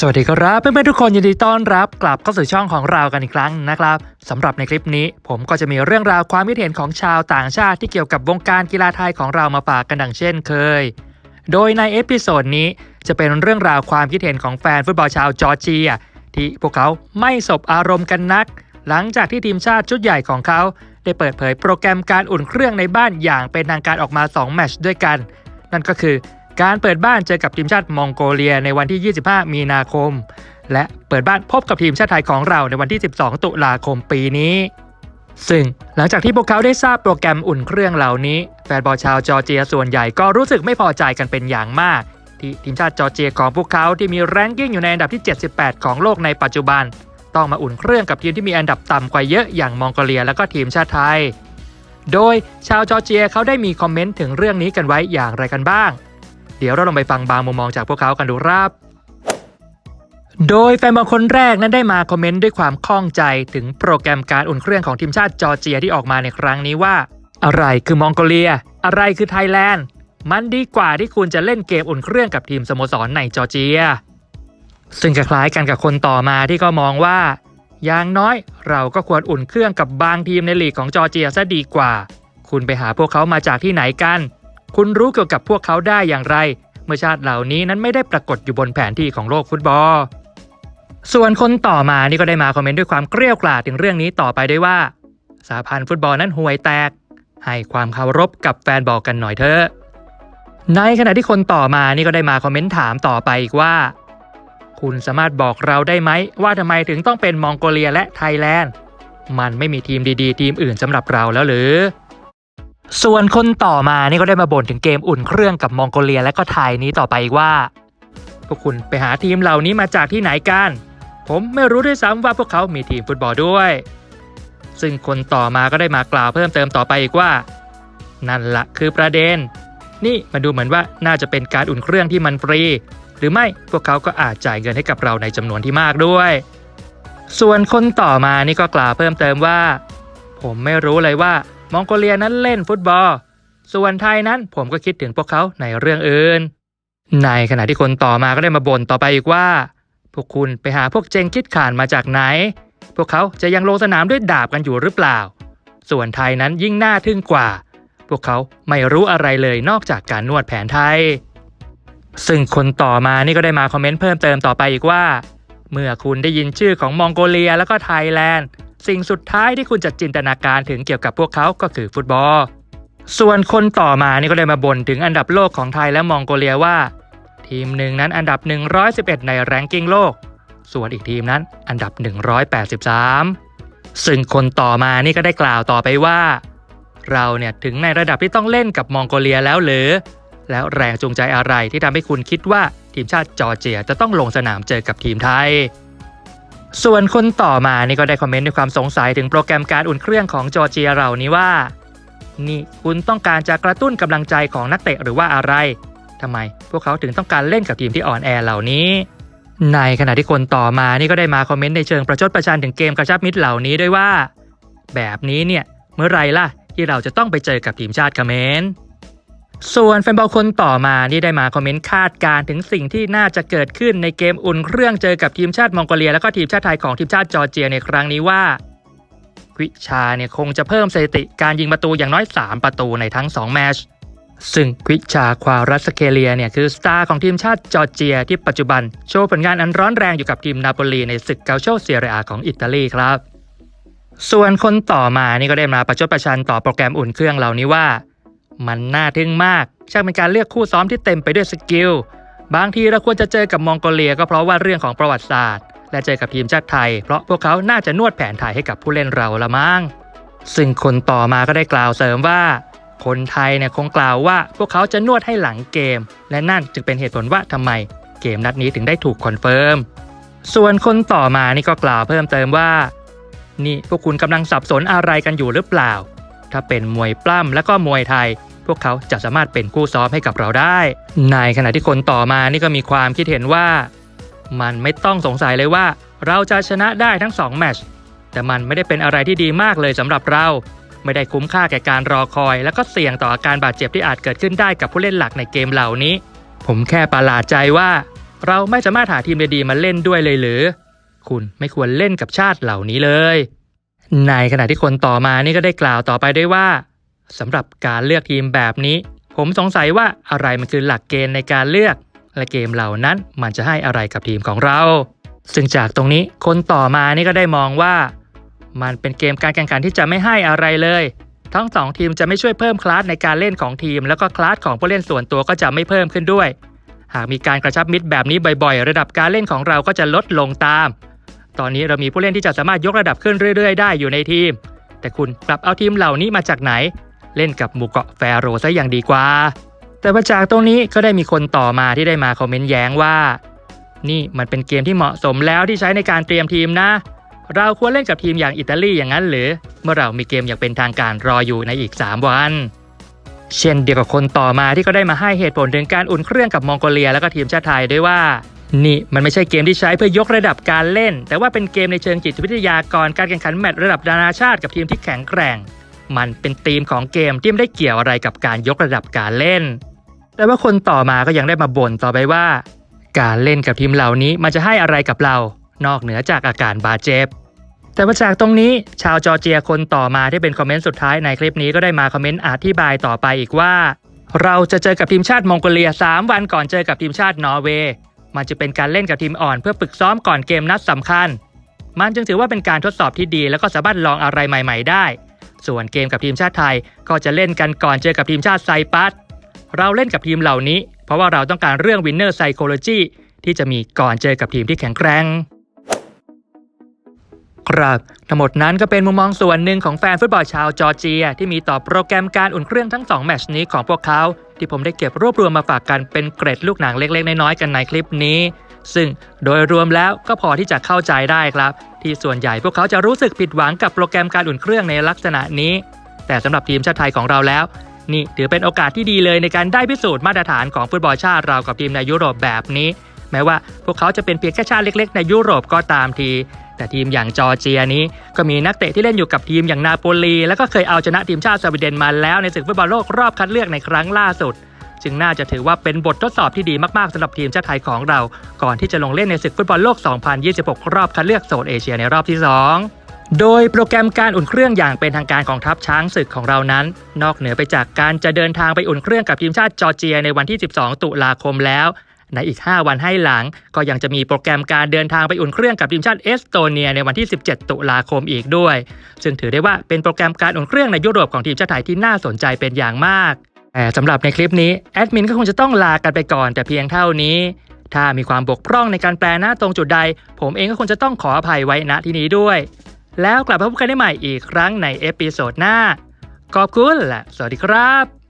สวัสดีครับเพื่อนๆทุกคนยินดีต้อนรับกลับเข้าสู่ช่องของเรากันอีกครั้งนะครับสำหรับในคลิปนี้ ผมก็จะมีเรื่องราวความคิดเห็นของชาวต่างชาติที่เกี่ยวกับวงการกีฬาไทยของเรามาฝากกันดังเช่นเคย โดยในเอพิโซดนี้จะเป็นเรื่องราวความคิดเห็นของแฟนฟุตบอลชาวจอร์เจีย ที่พวกเขาไม่สบอารมณ์กันนัก หลังจากที่ทีมชาติชุดใหญ่ของเขา ได้เปิดเผยโปรแกรมการอุ่นเครื่องในบ้านอย่างเป็นทางการออกมา 2 แมตช์ด้วยกัน นั่นก็คือ การเปิดบ้านเจอกับทีมชาติมองโกเลียในวันที่ 25 มีนาคม และเปิดบ้านพบกับทีมชาติไทยของเราในวันที่ 12 ตุลาคมปีนี้ ซึ่งหลังจากที่พวกเขาได้ทราบโปรแกรมอุ่นเครื่องเหล่านี้ แฟนบอลชาวจอร์เจียส่วนใหญ่ก็รู้สึกไม่พอใจกันเป็นอย่างมากที่ทีมชาติจอร์เจียของพวกเขาที่มีแรงกิ้งอยู่ในอันดับที่ 78 ของโลกในปัจจุบัน ต้องมาอุ่นเครื่องกับทีมที่มีอันดับต่ำกว่าเยอะอย่างมองโกเลียและก็ทีมชาติไทย โดยชาวจอร์เจียเขาได้มีคอมเมนต์ถึงเรื่องนี้กันไว้อย่างไรกันบ้าง เดี๋ยวเราลองไปฟังบางมุมมองจากพวกเขากันดูครับโดยแฟนบอลคนแรกนั้นได้มาคอมเมนต์ด้วยความข้องใจถึงโปรแกรมการอุ่นเครื่องของทีมชาติจอร์เจียที่ออกมาในครั้งนี้ว่า อะไรคือมองโกเลีย อะไรคือไทยแลนด์ มันดีกว่าที่คุณจะเล่นเกมอุ่นเครื่องกับทีมสโมสรในจอร์เจีย ซึ่งคล้ายกันกับคนต่อมาที่ก็มองว่า อย่างน้อยเราก็ควรอุ่นเครื่องกับบางทีมในลีกของจอร์เจียซะดีกว่า คุณไปหาพวกเขามาจากที่ไหนกัน คุณรู้เกี่ยวกับพวกเขาได้อย่างไร เมื่อชาติเหล่านี้นั้นไม่ได้ปรากฏอยู่บนแผนที่ของโลกฟุตบอล ส่วนคนต่อมานี่ก็ได้มาคอมเมนต์ด้วยความเกรียวกราดถึงเรื่องนี้ต่อไปด้วยว่า สาพันธ์ฟุตบอลนั้นห่วยแตก ให้ความเคารพกับแฟนบอลกันหน่อยเถอะในขณะที่คนต่อมานี่ก็ได้มาคอมเมนต์ถามต่อไปอีกว่า คุณสามารถบอกเราได้ไหม ว่าทำไมถึงต้องเป็นมองโกเลียและไทยแลนด์ มันไม่มีทีมดีๆ ทีมอื่นสำหรับเราแล้วหรือ ส่วนคนต่อมานี่ก็ได้มาบ่นถึงเกมอุ่นเครื่องกับมองโกเลียและก็ไทยนี้ต่อไปว่า พวกคุณไปหาทีมเหล่านี้มาจากที่ไหนกัน ผมไม่รู้ด้วยซ้ำว่าพวกเขามีทีมฟุตบอลด้วย ซึ่งคนต่อมาก็ได้มากล่าวเพิ่มเติมต่อไปอีกว่า นั่นละคือประเด็น นี่มันดูเหมือนว่าน่าจะเป็นการอุ่นเครื่องที่มันฟรี หรือไม่พวกเขาก็อาจจ่ายเงินให้กับเราในจำนวนที่มากด้วย ส่วนคนต่อมานี่ก็กล่าวเพิ่มเติมว่า ผมไม่รู้เลยว่า มองโกเลียนั้นเล่นฟุตบอล ส่วนไทยนั้นผมก็คิดถึงพวกเขาในเรื่องอื่น ในขณะที่คนต่อมาก็ได้มาบ่นต่อไปอีกว่า พวกคุณไปหาพวกเจงคิดขานมาจากไหน พวกเขาจะยังลงสนามด้วยดาบกันอยู่หรือเปล่า ส่วนไทยนั้นยิ่งน่าทึ่งกว่า พวกเขาไม่รู้อะไรเลยนอกจากการนวดแผนไทย ซึ่งคนต่อมานี่ก็ได้มาคอมเมนต์เพิ่มเติมต่อไปอีกว่า เมื่อคุณได้ยินชื่อของมองโกเลียแล้วก็ไทยแลนด์ สิ่งสุดท้ายที่คุณจะจินตนาการถึงเกี่ยวกับพวกเขาก็คือฟุตบอล ส่วนคนต่อมานี่ก็ได้มาบ่นถึงอันดับโลกของไทยและมองโกเลียว่า ทีมหนึ่งนั้นอันดับ 111 ในแรงกิ้งโลก ส่วนอีกทีมนั้นอันดับ 183 ซึ่งคนต่อมานี่ก็ได้กล่าวต่อไปว่า เราเนี่ยถึงในระดับที่ต้องเล่นกับมองโกเลียแล้วหรือ แล้วแรงจูงใจอะไรที่ทำให้คุณคิดว่าทีมชาติจอร์เจียจะต้องลงสนามเจอกับทีมไทย ส่วนคนต่อมานี่ก็ได้คอมเมนต์ด้วยความสงสัยถึงโปรแกรมการอุ่นเครื่องของจอร์เจียเหล่านี้ว่า นี่คุณต้องการจะกระตุ้นกำลังใจของนักเตะหรือว่าอะไรทำไมพวกเขาถึงต้องการเล่นกับทีมที่อ่อนแอเหล่านี้ ในขณะที่คนต่อมานี่ก็ได้มาคอมเมนต์ในเชิงประชดประชันถึงเกมกระชับมิตรเหล่านี้ด้วยว่า แบบนี้เนี่ยเมื่อไรล่ะที่เราจะต้องไปเจอกับทีมชาติเขมร ส่วนแฟนบอลคนต่อมานี่ได้มาคอมเมนต์คาดการ์ถึงสิ่งที่น่าจะเกิดขึ้นในเกมอุ่นเครื่องเจอกับทีมชาติมองโกเลีย แล้วก็ทีมชาติไทยของทีมชาติจอร์เจียในครั้งนี้ว่าวิชาเนี่ยคงจะเพิ่มสถิติการยิงประตูอย่างน้อย 3 ประตูในทั้ง 2 แมช ซึ่งวิชาควารัสเคเลียเนี่ยคือสตาร์ของทีมชาติจอร์เจีย ที่ปัจจุบันโชว์ผลงานอันร้อนแรงอยู่กับทีมนาโปลีในศึกเกาโชเซียเรียของอิตาลีครับ ส่วนคนต่อมานี่ก็ได้มาประชดประชันต่อโปรแกรมอุ่นเครื่องเหล่านี้ว่า มันน่าทึ่งมาก ช่างเป็นการเลือกคู่ซ้อมที่เต็มไปด้วยสกิล บางทีเราควรจะเจอกับมองโกเลียก็เพราะว่าเรื่องของประวัติศาสตร์ และเจอกับทีมชาติไทย เพราะพวกเขาน่าจะนวดแผนไทยให้กับผู้เล่นเราละมั้ง ซึ่งคนต่อมาก็ได้กล่าวเสริมว่า คนไทยเนี่ยคงกล่าวว่าพวกเขาจะนวดให้หลังเกม และนั่นจึงเป็นเหตุผลว่าทำไมเกมนัดนี้ถึงได้ถูกคอนเฟิร์ม ส่วนคนต่อมานี่ก็กล่าวเพิ่มเติมว่า นี่พวกคุณกำลังสับสนอะไรกันอยู่หรือเปล่า ถ้าเป็นมวยปล้ำและก็มวยไทย พวกเขาจะสามารถเป็นคู่ซ้อมให้กับเราได้ ในขณะที่คนต่อมานี่ก็มีความคิดเห็นว่า มันไม่ต้องสงสัยเลยว่า เราจะชนะได้ทั้ง2แมชแต่มันไม่ได้เป็นอะไรที่ดีมากเลยสำหรับเรา ไม่ได้คุ้มค่าแก่การรอคอย และก็เสี่ยงต่ออาการบาดเจ็บที่อาจเกิดขึ้นได้กับผู้เล่นหลักในเกมเหล่านี้ ผมแค่ประหลาดใจว่า เราไม่สามารถหาทีมดีๆมาเล่นด้วยเลยหรือ คุณไม่ควรเล่นกับชาติเหล่านี้เลย ในขณะที่คนต่อมานี่ก็ได้กล่าวต่อไปด้วยว่าสำหรับการเลือกทีมแบบนี้ ผมสงสัยว่าอะไรมันคือหลักเกณฑ์ในการเลือก และเกมเหล่านั้นมันจะให้อะไรกับทีมของเรา ซึ่งจากตรงนี้คนต่อมานี่ก็ได้มองว่า มันเป็นเกมการแข่งขันที่จะไม่ให้อะไรเลย ทั้งสองทีมจะไม่ช่วยเพิ่มคลาสในการเล่นของทีม แล้วก็คลาสของผู้เล่นส่วนตัวก็จะไม่เพิ่มขึ้นด้วย หากมีการกระชับมิตรแบบนี้บ่อย ๆ ระดับการเล่นของเราก็จะลดลงตาม ตอนนี้เรามีผู้เล่นที่จะสามารถยกระดับขึ้นเรื่อย ๆ ได้อยู่ในทีม แต่คุณกลับเอาทีมเหล่านี้มาจากไหน เล่นกับหมู่เกาะแฟโรซะอย่างดีกว่า แต่ว่าจากตรงนี้ก็ได้มีคนต่อมาที่ได้มาคอมเมนต์แย้งว่า นี่มันเป็นเกมที่เหมาะสมแล้วที่ใช้ในการเตรียมทีมนะ เราควรเล่นกับทีมอย่างอิตาลีอย่างนั้นหรือ เมื่อเรามีเกมอย่างเป็นทางการรออยู่ในอีก 3 วันเช่นเดียวกับคนต่อมาที่ก็ได้มาให้เหตุผลถึงการอุ่นเครื่องกับมองโกเลีย แล้วก็ทีมชาติไทยด้วยว่า นี่มันไม่ใช่เกมที่ใช้เพื่อยกระดับการเล่น แต่ว่าเป็นเกมในเชิงจิตวิทยาก่อนการแข่งขันแมตช์ระดับนานาชาติกับทีมที่แข็งแกร่ง มันเป็นธีมของเกมที่ไม่ได้เกี่ยวอะไรกับการยกระดับการเล่น แต่ว่าคนต่อมาก็ยังได้มาบ่นต่อไปว่า การเล่นกับทีมเหล่านี้มันจะให้อะไรกับเรา นอกเหนือจากอาการบาดเจ็บแต่ว่าจากตรงนี้ชาวจอร์เจียคนต่อมาที่เป็นคอมเมนต์สุดท้ายในคลิปนี้ก็ได้มาคอมเมนต์อธิบายต่อไปอีกว่า เราจะเจอกับทีมชาติมองโกเลีย 3 วันก่อนเจอกับทีมชาตินอร์เวย์ มันจะเป็นการเล่นกับทีมอ่อนเพื่อฝึกซ้อมก่อนเกมนัดสำคัญ มันจึงถือว่าเป็นการทดสอบที่ดี แล้วก็สามารถลองอะไรใหม่ ๆ ได้ ส่วนเกมกับทีมชาติไทยก็จะเล่นกันก่อนเจอกับทีมชาติไซปัสเราเล่นกับทีมเหล่านี้ เพราะว่าเราต้องการเรื่องวินเนอร์ไซโคโลจีที่จะมีก่อนเจอกับทีมที่แข็งแกร่ง ครับทั้งหมดนั้นก็เป็นมุมมองส่วนหนึ่งของแฟนฟุตบอลชาวจอร์เจีย ที่มีต่อโปรแกรมการอุ่นเครื่องทั้ง 2 แมตช์นี้ของพวกเขา ที่ผมได้เก็บรวบรวมมาฝากกันเป็นเกร็ดลูกหนังเล็ก ๆ น้อยๆกันในคลิปนี้ ซึ่งโดยรวมแล้วก็พอที่จะเข้าใจได้ครับ ที่ส่วนใหญ่พวกเขาจะรู้สึกผิดหวังกับโปรแกรมการอุ่นเครื่องในลักษณะนี้ แต่สำหรับทีมชาติไทยของเราแล้ว นี่ถือเป็นโอกาสที่ดีเลยในการได้พิสูจน์มาตรฐานของฟุตบอลชาติเรากับทีมในยุโรปแบบนี้ แม้ว่าพวกเขาจะเป็นเพียงแค่ชาติเล็ก ๆ ในยุโรปก็ตามที แต่ทีมอย่างจอร์เจียนี้ ก็มีนักเตะที่เล่นอยู่กับทีมอย่างนาโปลี แล้วก็เคยเอาชนะทีมชาติสวีเดนมาแล้วในศึกฟุตบอลโลกรอบคัดเลือกในครั้งล่าสุด จึงน่าจะถือว่าเป็นบททดสอบที่ดีมากๆสำหรับทีมชาติไทยของเรา ก่อนที่จะลงเล่นในศึกฟุตบอลโลก 2026 รอบคัดเลือกโซนเอเชียในรอบที่ 2โดยโปรแกรมการอุ่นเครื่องอย่างเป็นทางการของทัพช้างศึกของเรานั้น นอกเหนือไปจากการจะเดินทางไปอุ่นเครื่องกับทีมชาติจอร์เจียในวันที่ 12 ตุลาคมแล้ว ในอีก 5 วันให้หลัง ก็ยังจะมีโปรแกรมการเดินทางไปอุ่นเครื่องกับทีมชาติเอสโตเนียในวันที่ 17 ตุลาคมอีกด้วย ซึ่งถือได้ว่าเป็นโปรแกรมการอุ่นเครื่องในยุโรปของทีมชาติไทยที่น่าสนใจเป็นอย่างมากแต่สำหรับในคลิปนี้แอดมินก็คงจะต้องลากันไปก่อนแต่เพียงเท่านี้ ถ้ามีความบกพร่องในการแปลหน้าตรงจุดใด ผมเองก็คงจะต้องขออภัยไว้ณที่นี้ด้วย แล้วกลับมาพบกันได้ใหม่อีกครั้งในเอพิโซดหน้าขอบคุณและสวัสดีครับ